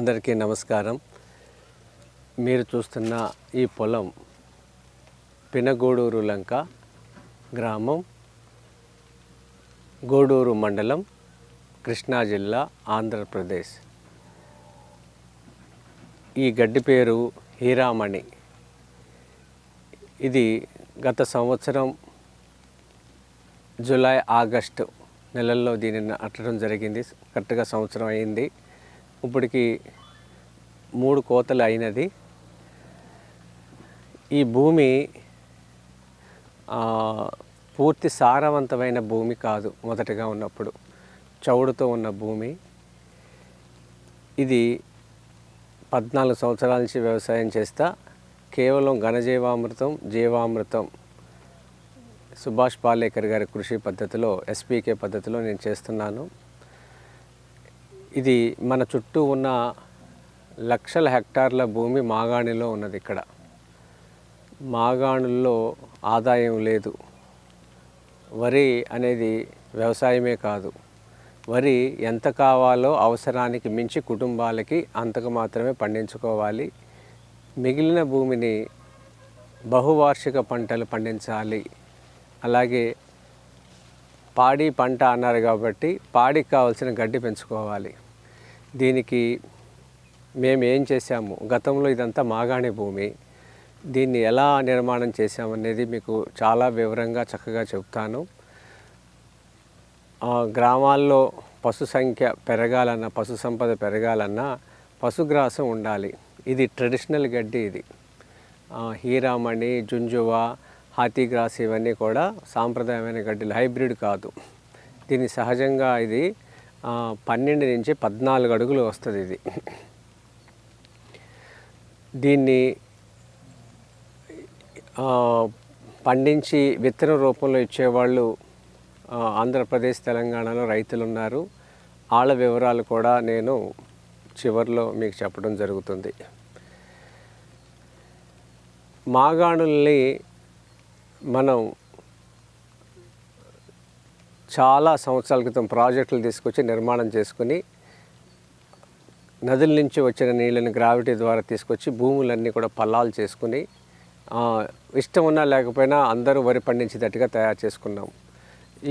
అందరికీ నమస్కారం. మీరు చూస్తున్న ఈ పొలం పినగూడూరు లంక గ్రామం గూడూరు మండలం కృష్ణా జిల్లా ఆంధ్రప్రదేశ్. ఈ గడ్డి పేరు హీరామణి. ఇది గత సంవత్సరం జూలై ఆగస్టు నెలల్లో దీనిని అట్టడం జరిగింది. కరెక్ట్గా సంవత్సరం అయింది. ఇప్పటికి మూడు కోతలు అయినది. ఈ భూమి పూర్తి సారవంతమైన భూమి కాదు మొదటగా ఉన్నప్పుడు. చౌడుతో ఉన్న భూమి. ఇది పద్నాలుగు సంవత్సరాల నుంచి వ్యవసాయం చేస్తా. కేవలం ఘనజీవామృతం జీవామృతం సుభాష్ పాలేకర్ గారి కృషి పద్ధతిలో ఎస్పీకే పద్ధతిలో నేను చేస్తున్నాను. ఇది మన చుట్టూ ఉన్న లక్షల హెక్టార్ల భూమి మాగాణిలో ఉన్నది ఇక్కడ. మాగాణుల్లో ఆదాయం లేదు. వరి అనేది వ్యవసాయమే కాదు. వరి ఎంత కావాలో అవసరానికి మించి కుటుంబాలకి అంతకు మాత్రమే పండించుకోవాలి. మిగిలిన భూమిని బహువార్షిక పంటలు పండించాలి. అలాగే పాడి పంట అన్నారు కాబట్టి పాడికి కావాల్సిన గడ్డి పెంచుకోవాలి. దీనికి మేము ఏం చేశాము? గతంలో ఇదంతా మాగాణి భూమి. దీన్ని ఎలా నిర్మాణం చేశామనేది మీకు చాలా వివరంగా చక్కగా చెప్తాను గ్రామాల్లో పశు సంఖ్య పెరగాలన్నా పశు సంపద పెరగాలన్నా పశుగ్రాసం ఉండాలి. ఇది ట్రెడిషనల్ గడ్డి ఇది. హీరామణి జుంజువ హాతీగ్రాస్ ఇవన్నీ కూడా సాంప్రదాయమైన గడ్డిలు హైబ్రిడ్ కాదు. దీని సహజంగా ఇది పన్నెండు నుంచి పద్నాలుగు అడుగులు వస్తుంది ఇది. దీన్ని పండించి విత్తన రూపంలో ఇచ్చేవాళ్ళు ఆంధ్రప్రదేశ్ తెలంగాణలో రైతులు ఉన్నారు వాళ్ళ వివరాలు కూడా నేను చివరిలో మీకు చెప్పడం జరుగుతుంది. మాగాణుల్ని మనం చాలా సంవత్సరాల క్రితం ప్రాజెక్టులు తీసుకొచ్చి నిర్మాణం చేసుకుని నదుల నుంచి వచ్చిన నీళ్ళని గ్రావిటీ ద్వారా తీసుకొచ్చి భూములన్నీ కూడా పల్లాలు చేసుకుని ఇష్టం ఉన్నా లేకపోయినా అందరూ వరి పండించేటట్టుగా తయారు చేసుకున్నాం.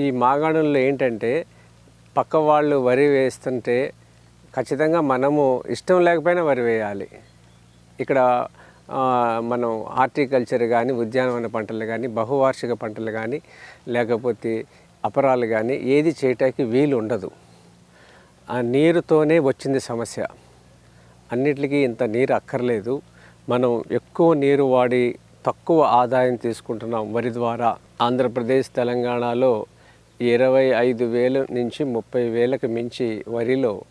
ఈ మాగాణంలో ఏంటంటే పక్క వాళ్ళు వరి వేస్తుంటే ఖచ్చితంగా మనము ఇష్టం లేకపోయినా వరి వేయాలి. ఇక్కడ మనం హార్టికల్చర్ కానీ ఉద్యానవన పంటలు కానీ బహువార్షిక పంటలు కానీ లేకపోతే అపరాలు కానీ ఏది చేయటానికి వీలు ఉండదు. ఆ నీరుతోనే వచ్చింది సమస్య. అన్నిటికీ ఇంత నీరు అక్కర్లేదు. మనం ఎక్కువ నీరు వాడి తక్కువ ఆదాయం తీసుకుంటున్నాం వరి ద్వారా. ఆంధ్రప్రదేశ్ తెలంగాణలో ఇరవై ఐదు వేలు నుంచి ముప్పై వేలకు మించి వరిలో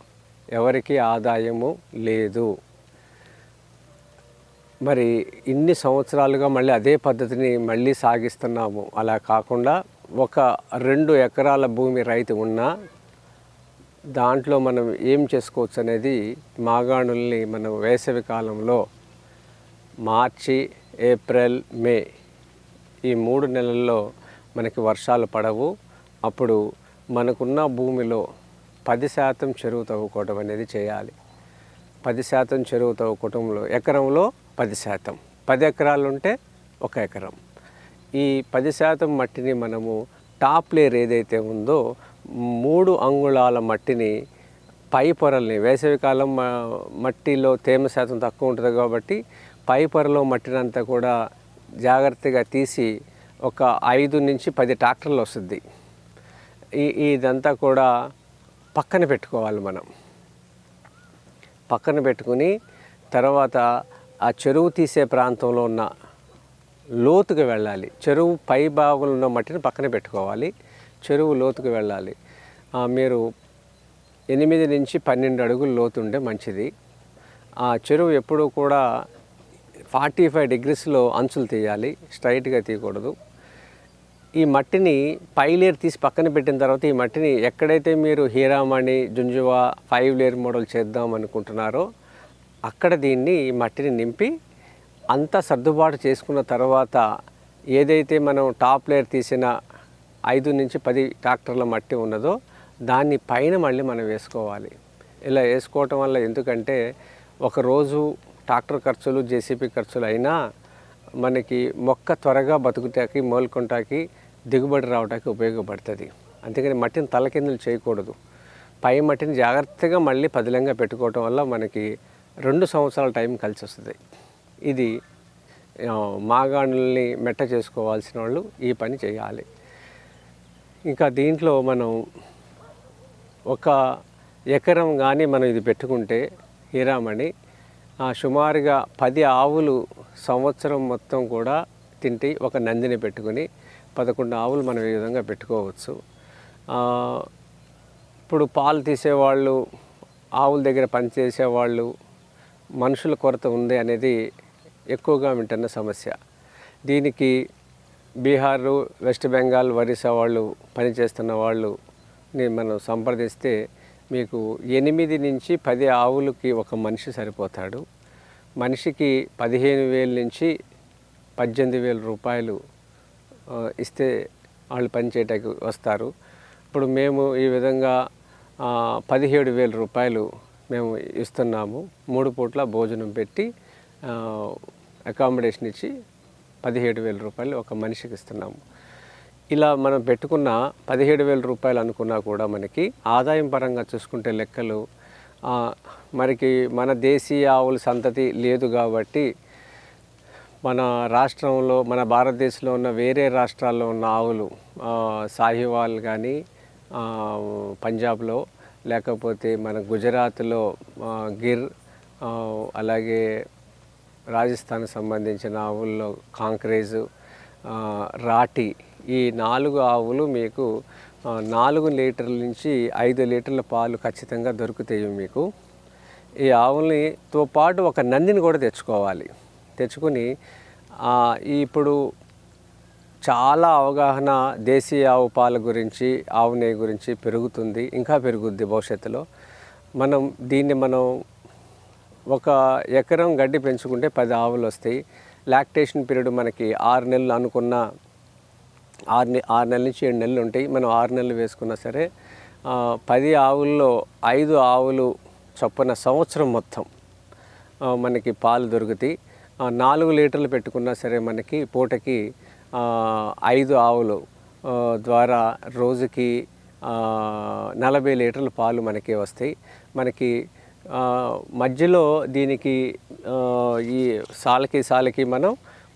ఎవరికి ఆదాయము లేదు. మరి ఇన్ని సంవత్సరాలుగా మళ్ళీ అదే పద్ధతిని మళ్ళీ సాగిస్తున్నాము. అలా కాకుండా ఒక రెండు ఎకరాల భూమి రైతు ఉన్నా దాంట్లో మనం ఏం చేసుకోవచ్చు అనేది మాగాణుల్ని మనం వేసవి కాలంలో మార్చి ఏప్రిల్ మే ఈ మూడు నెలల్లో మనకి వర్షాలు పడవు. అప్పుడు మనకున్న భూమిలో పది శాతం చెరువు తవ్వుకోవడం అనేది చేయాలి. పది శాతం చెరువు కుటుంబంలో ఎకరంలో పది శాతం. పది ఎకరాలు ఉంటే ఒక ఎకరం. ఈ పది శాతం మట్టిని మనము టాప్ లేయర్ ఏదైతే ఉందో మూడు అంగుళాల మట్టిని పై పొరల్ని వేసవికాలం మట్టిలో తేమ శాతం తక్కువ ఉంటుంది కాబట్టి పై పొరలో మట్టిని అంతా కూడా జాగ్రత్తగా తీసి ఒక ఐదు నుంచి పది ట్రాక్టర్లు వస్తుంది. ఈ ఇదంతా కూడా పక్కన పెట్టుకోవాలి మనం. పక్కన పెట్టుకుని తర్వాత ఆ చెరువు తీసే ప్రాంతంలో ఉన్న లోతుకు వెళ్ళాలి. చెరువు పై భాగంలో ఉన్న మట్టిని పక్కన పెట్టుకోవాలి. చెరువు లోతుకు వెళ్ళాలి. మీరు ఎనిమిది నుంచి పన్నెండు అడుగులు లోతు ఉంటే మంచిది. ఆ చెరువు ఎప్పుడూ కూడా ఫార్టీ ఫైవ్ డిగ్రీస్లో అంచులు తీయాలి. స్ట్రైట్గా తీయకూడదు. ఈ మట్టిని పై లేయర్ తీసి పక్కన పెట్టిన తర్వాత ఈ మట్టిని ఎక్కడైతే మీరు Hiramani Junjua five layer model చేద్దాం అనుకుంటున్నారో అక్కడ దీన్ని ఈ మట్టిని నింపి అంతా సర్దుబాటు చేసుకున్న తర్వాత ఏదైతే మనం టాప్ లేయర్ తీసిన ఐదు నుంచి పది ట్రాక్టర్ల మట్టి ఉన్నదో దాన్ని పైన మళ్ళీ మనం వేసుకోవాలి. ఇలా వేసుకోవటం వల్ల ఎందుకంటే ఒకరోజు ట్రాక్టర్ ఖర్చులు జేసీబీ ఖర్చులు అయినా మనకి మొక్క త్వరగా బతుకుటాకి మోలుకుంటాకి దిగుబడి రావడానికి ఉపయోగపడుతుంది. అందుకని మట్టిని తలకిందులు చేయకూడదు. పై మట్టిని జాగ్రత్తగా మళ్ళీ పదిలంగా పెట్టుకోవటం వల్ల మనకి రెండు సంవత్సరాల టైం కలిసి వస్తుంది ఇది మాగాణుల్ని మెట్ట చేసుకోవాల్సిన వాళ్ళు ఈ పని చేయాలి. ఇంకా దీంట్లో మనం ఒక ఎకరం కానీ మనం ఇది పెట్టుకుంటే హీరామణి సుమారుగా పది ఆవులు సంవత్సరం మొత్తం కూడా తింటే ఒక నందిని పెట్టుకుని పదకొండు ఆవులు మనం ఈ విధంగా పెట్టుకోవచ్చు. ఇప్పుడు పాలు తీసేవాళ్ళు ఆవుల దగ్గర పనిచేసేవాళ్ళు మనుషుల కొరత ఉంది అనేది ఎక్కువగా వింటున్న సమస్య. దీనికి బీహార్ వెస్ట్ బెంగాల్ ఒరిస్సా వాళ్ళు పనిచేస్తున్న వాళ్ళు మనం సంప్రదిస్తే మీకు ఎనిమిది నుంచి పది ఆవులకి ఒక మనిషి సరిపోతాడు. మనిషికి పదిహేను వేల నుంచి పద్దెనిమిది వేల రూపాయలు ఇస్తే వాళ్ళు పనిచేయటానికి వస్తారు. ఇప్పుడు మేము ఈ విధంగా పదిహేడు వేల రూపాయలు మేము ఇస్తున్నాము. మూడు పూట్ల భోజనం పెట్టి అకామిడేషన్ ఇచ్చి పదిహేడు వేల రూపాయలు ఒక మనిషికి ఇస్తున్నాము. ఇలా మనం పెట్టుకున్న పదిహేడు వేల రూపాయలు అనుకున్నా కూడా మనకి ఆదాయం పరంగా చూసుకుంటే లెక్కలు మనకి మన దేశీయ ఆవుల సంతతి లేదు కాబట్టి మన రాష్ట్రంలో మన భారతదేశంలో ఉన్న వేరే రాష్ట్రాల్లో ఉన్న ఆవులు సాహివాల్ కానీ పంజాబ్లో లేకపోతే మన గుజరాత్లో గిర్ అలాగే రాజస్థాన్ సంబంధించిన ఆవుల్లో కాంక్రేజ్ రాటి ఈ నాలుగు ఆవులు మీకు నాలుగు లీటర్ల నుంచి ఐదు లీటర్ల పాలు ఖచ్చితంగా దొరుకుతాయి మీకు. ఈ ఆవులనితో పాటు ఒక నందిని కూడా తెచ్చుకోవాలి. తెచ్చుకుని ఇప్పుడు చాలా అవగాహన దేశీయ ఆవు పాల గురించి ఆవు నెయ్యి గురించి పెరుగుతుంది ఇంకా పెరుగుద్ది భవిష్యత్తులో. మనం దీన్ని మనం ఒక ఎకరం గడ్డి పెంచుకుంటే పది ఆవులు వస్తాయి. లాక్టేషన్ పీరియడ్ మనకి ఆరు నెలలు అనుకున్న ఆరు నె ఆరు నెలల నుంచి ఏడు నెలలు ఉంటాయి. మనం ఆరు నెలలు వేసుకున్నా సరే పది ఆవుల్లో ఐదు ఆవులు చొప్పున సంవత్సరం మొత్తం మనకి పాలు దొరుకుతాయి. నాలుగు లీటర్లు పెట్టుకున్నా సరే మనకి పూటకి ఐదు ఆవులు ద్వారా రోజుకి నలభై లీటర్ల పాలు మనకి వస్తాయి. మనకి మధ్యలో దీనికి ఈ సాలకి సాలకి మనం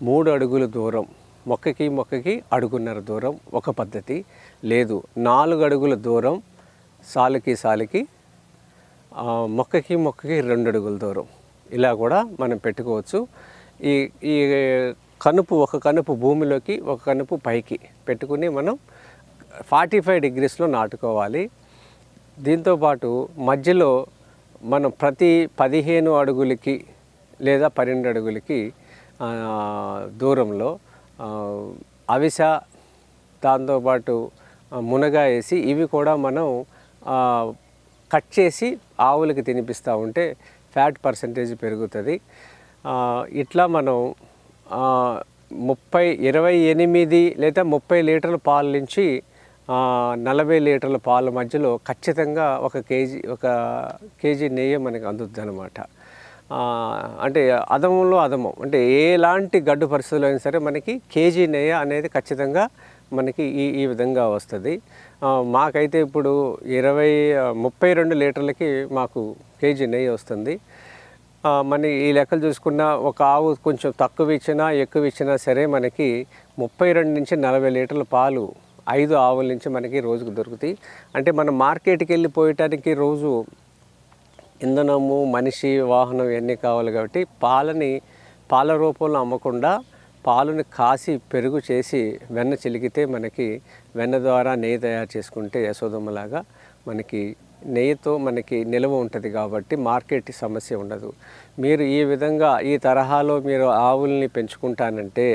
మూడు అడుగుల దూరం మొక్కకి మొక్కకి అడుగున్నర దూరం ఒక పద్ధతి. లేదు నాలుగు అడుగుల దూరం సాలుకి సాలుకి మొక్కకి మొక్కకి రెండు అడుగుల దూరం. ఇలా కూడా మనం పెట్టుకోవచ్చు. ఈ ఈ కనుపు ఒక కనుపు భూమిలోకి ఒక కనుపు పైకి పెట్టుకుని మనం ఫార్టీ ఫైవ్ డిగ్రీస్లో నాటుకోవాలి. దీంతోపాటు మధ్యలో మనం ప్రతి పదిహేను అడుగులకి లేదా పన్నెండు అడుగులకి దూరంలో అవిస దాంతోపాటు మునగ వేసి ఇవి కూడా మనం కట్ చేసి ఆవులకి తినిపిస్తూ ఉంటే ఫ్యాట్ పర్సంటేజ్ పెరుగుతుంది. ఇట్లా మనం ముప్పై ఇరవై ఎనిమిది లేదా ముప్పై లీటర్ల పాల నుంచి నలభై లీటర్ల పాల మధ్యలో ఖచ్చితంగా ఒక కేజీ ఒక కేజీ నెయ్యి మనకి అందుద్ది అనమాట అంటే అదమంలో అదమం. అంటే ఎలాంటి గడ్డు పరిస్థితులు అయినా సరే మనకి కేజీ నెయ్యి అనేది ఖచ్చితంగా మనకి ఈ ఈ విధంగా వస్తుంది. మాకైతే ఇప్పుడు ఇరవై ముప్పై రెండు లీటర్లకి మాకు కేజీ నెయ్యి వస్తుంది. మన ఈ లెక్కలు చూసుకున్న ఒక ఆవు కొంచెం తక్కువ ఇచ్చినా ఎక్కువ ఇచ్చినా సరే మనకి ముప్పై రెండు నుంచి నలభై లీటర్ల పాలు ఐదు ఆవుల నుంచి మనకి రోజుకు దొరుకుతాయి. అంటే మనం మార్కెట్కి వెళ్ళి పోయటానికి రోజు ఇంధనము మనిషి వాహనం ఇవన్నీ కావాలి కాబట్టి పాలని పాల రూపంలో అమ్మకుండా పాలను కాసి పెరుగు చేసి వెన్న చిలికితే మనకి వెన్న ద్వారా నెయ్యి తయారు చేసుకుంటే యశోదమ్మలాగా మనకి నెయ్యితో మనకి నిల్వ ఉంటుంది కాబట్టి మార్కెట్ సమస్య ఉండదు. మీరు ఈ విధంగా ఈ తరహాలో మీరు ఆవుల్ని పెంచుకుంటానంటే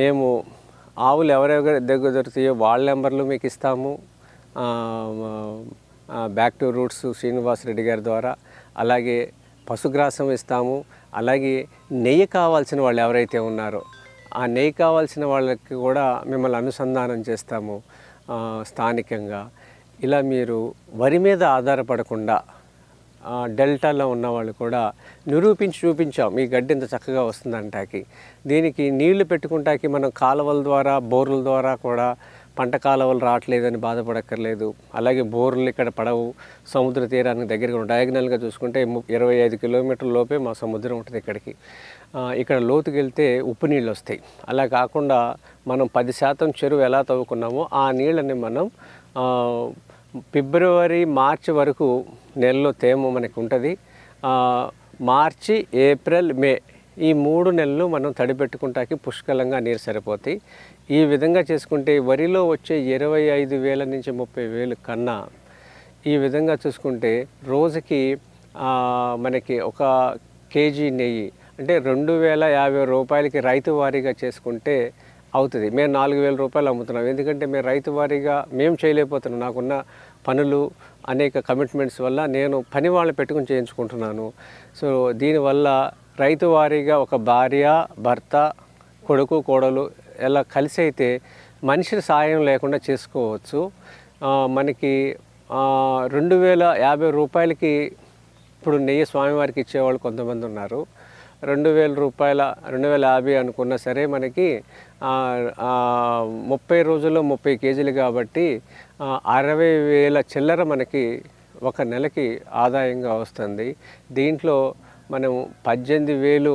మేము ఆవులు ఎవరెవరి దగ్గర దొరుకుతాయో వాళ్ళ నెంబర్లు మీకు ఇస్తాము. Back to roots Srinivas Reddy గారి ద్వారా. అలాగే పశుగ్రాసం ఇస్తాము. అలాగే నెయ్యి కావాల్సిన వాళ్ళు ఎవరైతే ఉన్నారో ఆ నెయ్యి కావాల్సిన వాళ్ళకి కూడా మిమ్మల్ని అనుసంధానం చేస్తాము స్థానికంగా. ఇలా మీరు వరి మీద ఆధారపడకుండా డెల్టాలో ఉన్న వాళ్ళు కూడా నిరూపించి చూపించాం మీ గడ్డి ఇంత చక్కగా వస్తుందంటాకి దీనికి నీళ్ళు పెట్టుకుంటాకి మనం కాలువల ద్వారా బోర్ల ద్వారా కూడా పంట కాలువలు రావట్లేదని బాధపడక్కర్లేదు. అలాగే బోర్లు ఇక్కడ పడవు సముద్ర తీరానికి దగ్గరగా డయాగ్నల్గా చూసుకుంటే ము- ఇరవై ఐదు కిలోమీటర్ల లోపే మా సముద్రం ఉంటుంది ఇక్కడికి. ఇక్కడ లోతుకి వెళ్తే ఉప్పు నీళ్ళు వస్తాయి. అలా కాకుండా మనం పది శాతం చెరువు ఎలా తవ్వుకున్నామో ఆ నీళ్ళని మనం ఫిబ్రవరి మార్చి వరకు నెలలో తేమ మనకు ఉంటుంది. మార్చి ఏప్రిల్ మే ఈ మూడు నెలలు మనం తడిపెట్టుకుంటాకి పుష్కలంగా నీరు సరిపోతాయి. ఈ విధంగా చేసుకుంటే వరిలో వచ్చే ఇరవై ఐదు వేల నుంచి ముప్పై వేలు కన్నా ఈ విధంగా చూసుకుంటే రోజుకి మనకి ఒక కేజీ నెయ్యి అంటే రెండు వేల యాభై రూపాయలకి రైతు వారీగా చేసుకుంటే అవుతుంది. మేము నాలుగు వేల రూపాయలు అమ్ముతున్నాం. ఎందుకంటే మేము రైతు వారీగా మేము చేయలేకపోతున్నాం. నాకున్న పనులు అనేక కమిట్మెంట్స్ వల్ల నేను పని వాళ్ళని పెట్టుకుని చేయించుకుంటున్నాను. సో దీనివల్ల రైతు వారీగా ఒక భార్య భర్త కొడుకు కోడలు ఎలా కలిసి అయితే మనిషి సాయం లేకుండా చేసుకోవచ్చు. మనకి రెండు వేల యాభై రూపాయలకి ఇప్పుడు నెయ్యి స్వామివారికి ఇచ్చేవాళ్ళు కొంతమంది ఉన్నారు. రెండు వేల రూపాయల రెండు వేల యాభై అనుకున్నా సరే మనకి ముప్పై రోజుల్లో ముప్పై కేజీలు కాబట్టి అరవై వేల చిల్లర మనకి ఒక నెలకి ఆదాయంగా వస్తుంది. దీంట్లో మనం పద్దెనిమిది వేలు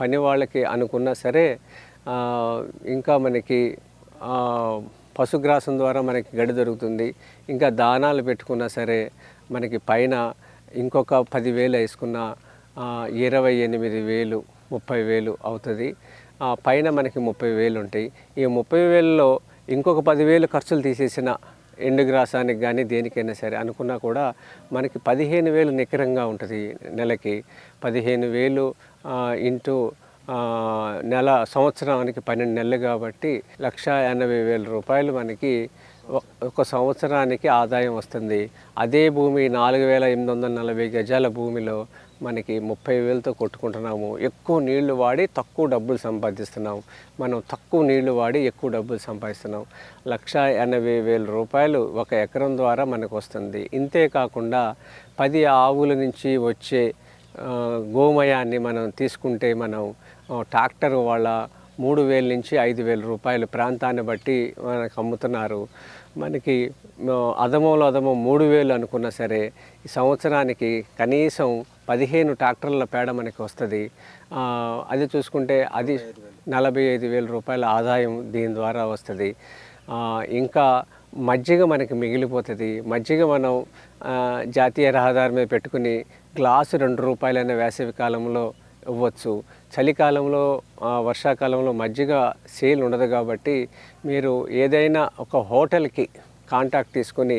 పని వాళ్ళకి అనుకున్నా సరే ఇంకా మనకి పశుగ్రాసం ద్వారా మనకి గడి దొరుకుతుంది. ఇంకా దానాలు పెట్టుకున్నా సరే మనకి పైన ఇంకొక పదివేలు వేసుకున్న ఇరవై ఎనిమిది వేలు ముప్పై వేలు అవుతుంది. పైన మనకి ముప్పై వేలు ఉంటాయి. ఈ ముప్పై వేలలో ఇంకొక పదివేలు ఖర్చులు తీసేసిన ఎండు గ్రాసానికి కానీ దేనికైనా సరే అనుకున్నా కూడా మనకి పదిహేను వేలు నికరంగా ఉంటుంది నెలకి. పదిహేను వేలు ఇంటూ నెల సంవత్సరానికి పన్నెండు నెలలు కాబట్టి లక్ష ఎనభై వేల రూపాయలు మనకి ఒక సంవత్సరానికి ఆదాయం వస్తుంది. అదే భూమి నాలుగు వేల ఎనిమిది వందల నలభై గజాల భూమిలో మనకి ముప్పై వేలతో కొట్టుకుంటున్నాము. ఎక్కువ నీళ్ళు వాడి తక్కువ డబ్బులు సంపాదిస్తున్నాం. మనం తక్కువ నీళ్ళు వాడి ఎక్కువ డబ్బులు సంపాదిస్తున్నాం. లక్ష ఎనభై వేల రూపాయలు ఒక ఎకరం ద్వారా మనకు వస్తుంది. ఇంతే కాకుండా పది ఆవుల నుంచి వచ్చే గోమయాన్ని మనం తీసుకుంటే మనం ట్రాక్టర్ వాళ్ళ మూడు వేల నుంచి ఐదు వేల రూపాయలు ప్రాంతాన్ని బట్టి మనకు అమ్ముతున్నారు. మనకి అదమంలో అదమం మూడు వేలు అనుకున్నా సరే ఈ సంవత్సరానికి కనీసం పదిహేను ట్రాక్టర్ల పేడ మనకి వస్తుంది. అది చూసుకుంటే అది నలభై ఐదు వేల రూపాయల ఆదాయం దీని ద్వారా వస్తుంది. ఇంకా మజ్జిగ మనకి మిగిలిపోతుంది. మజ్జిగ మనం జాతీయ రహదారి మీద పెట్టుకుని గ్లాసు రెండు రూపాయలైన వేసవి కాలంలో ఇవ్వచ్చు. చలికాలంలో వర్షాకాలంలో మజ్జిగ సేల్ ఉండదు కాబట్టి మీరు ఏదైనా ఒక హోటల్కి కాంటాక్ట్ తీసుకొని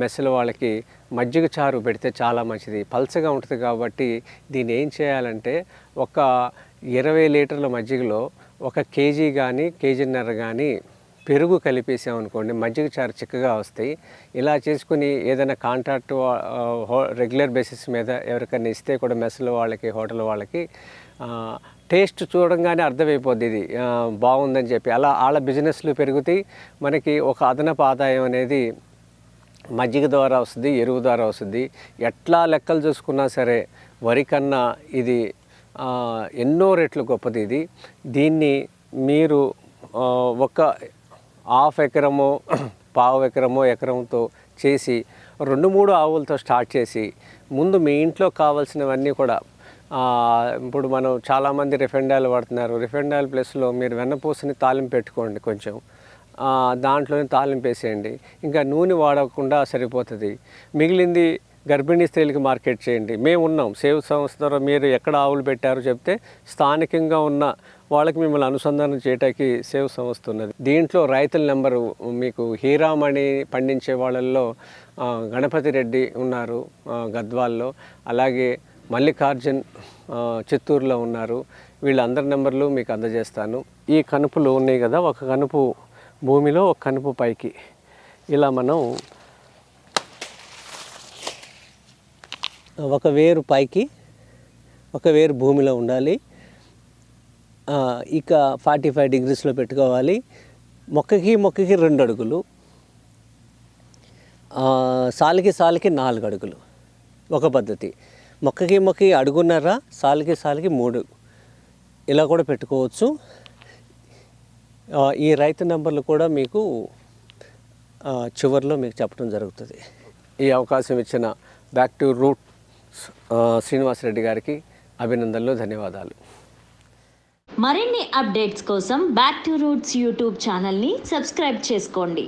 మెస్సుల వాళ్ళకి మజ్జిగ చారు పెడితే చాలా మంచిది. పల్చగా ఉంటుంది కాబట్టి దీన్ని ఏం చేయాలంటే ఒక ఇరవై లీటర్ల మజ్జిగలో ఒక కేజీ కానీ కేజీన్నర కానీ పెరుగు కలిపేసామనుకోండి మజ్జిగ చారు చిక్కగా వస్తాయి. ఇలా చేసుకుని ఏదైనా కాంట్రాక్ట్ రెగ్యులర్ బేసిస్ మీద ఎవరికైనా ఇస్తే కూడా మెస్సుల వాళ్ళకి హోటల్ వాళ్ళకి టేస్ట్ చూడంగానే అర్థమైపోద్ది ఇది. బాగుందని చెప్పి. అలా వాళ్ళ బిజినెస్లు పెరుగుతాయి. మనకి ఒక అదనపు ఆదాయం అనేది మజ్జిగ ద్వారా వస్తుంది ఎరువు ద్వారా వస్తుంది. ఎట్లా లెక్కలు చూసుకున్నా సరే వరి కన్నా ఇది ఎన్నో రెట్లు గొప్పది ఇది. దీన్ని మీరు ఒక హాఫ్ ఎకరమో పావు ఎకరమో ఎకరంతో చేసి రెండు మూడు ఆవులతో స్టార్ట్ చేసి ముందు మీ ఇంట్లో కావాల్సినవన్నీ కూడా ఇప్పుడు మనం చాలామంది రిఫైండ్ ఆయిల్ వాడుతున్నారు. రిఫైండ్ ఆయిల్ ప్లస్లో మీరు వెన్నపూసని తాలింపు పెట్టుకోండి కొంచెం. దాంట్లోనే తాలింపేసేయండి ఇంకా నూనె వాడకుండా సరిపోతుంది. మిగిలింది గర్భిణీ స్త్రీలకి మార్కెట్ చేయండి. మేము ఉన్నాం. సేవ్ సంస్థ ద్వారా మీరు ఎక్కడ ఆవులు పెట్టారో చెప్తే స్థానికంగా ఉన్న వాళ్ళకి మిమ్మల్ని అనుసంధానం చేయటానికి సేవ్ సంస్థ ఉన్నది. దీంట్లో రైతుల నెంబరు మీకు హీరామణి పండించే వాళ్ళల్లో గణపతి రెడ్డి ఉన్నారు గద్వాల్లో. అలాగే మల్లికార్జున్ చిత్తూరులో ఉన్నారు. వీళ్ళందరి నెంబర్లు మీకు అందజేస్తాను. ఈ కనుపులు ఉన్నాయి కదా ఒక కనుపు భూమిలో ఒక కనుపు పైకి. ఇలా మనం ఒక వేరు పైకి ఒక వేరు భూమిలో ఉండాలి. ఇక ఫార్టీ ఫైవ్ డిగ్రీస్లో పెట్టుకోవాలి. మొక్కకి మొక్కకి రెండు అడుగులు. సాలికి సాలికి నాలుగు అడుగులు. ఒక పద్ధతి. మొక్కకి మొక్కకి అడుగున్నర సాలికి సాలికి మూడు. ఇలా కూడా పెట్టుకోవచ్చు. ఈ రైతు నెంబర్లు కూడా మీకు చివరిలో చివర్లో మీకు చెప్పడం జరుగుతుంది. ఈ అవకాశం ఇచ్చిన బ్యాక్ టు రూట్ శ్రీనివాసరెడ్డి గారికి అభినందనలు ధన్యవాదాలు. మరిన్ని అప్డేట్స్ కోసం బ్యాక్ టు రూట్స్ యూట్యూబ్ ఛానల్ని సబ్స్క్రైబ్ చేసుకోండి.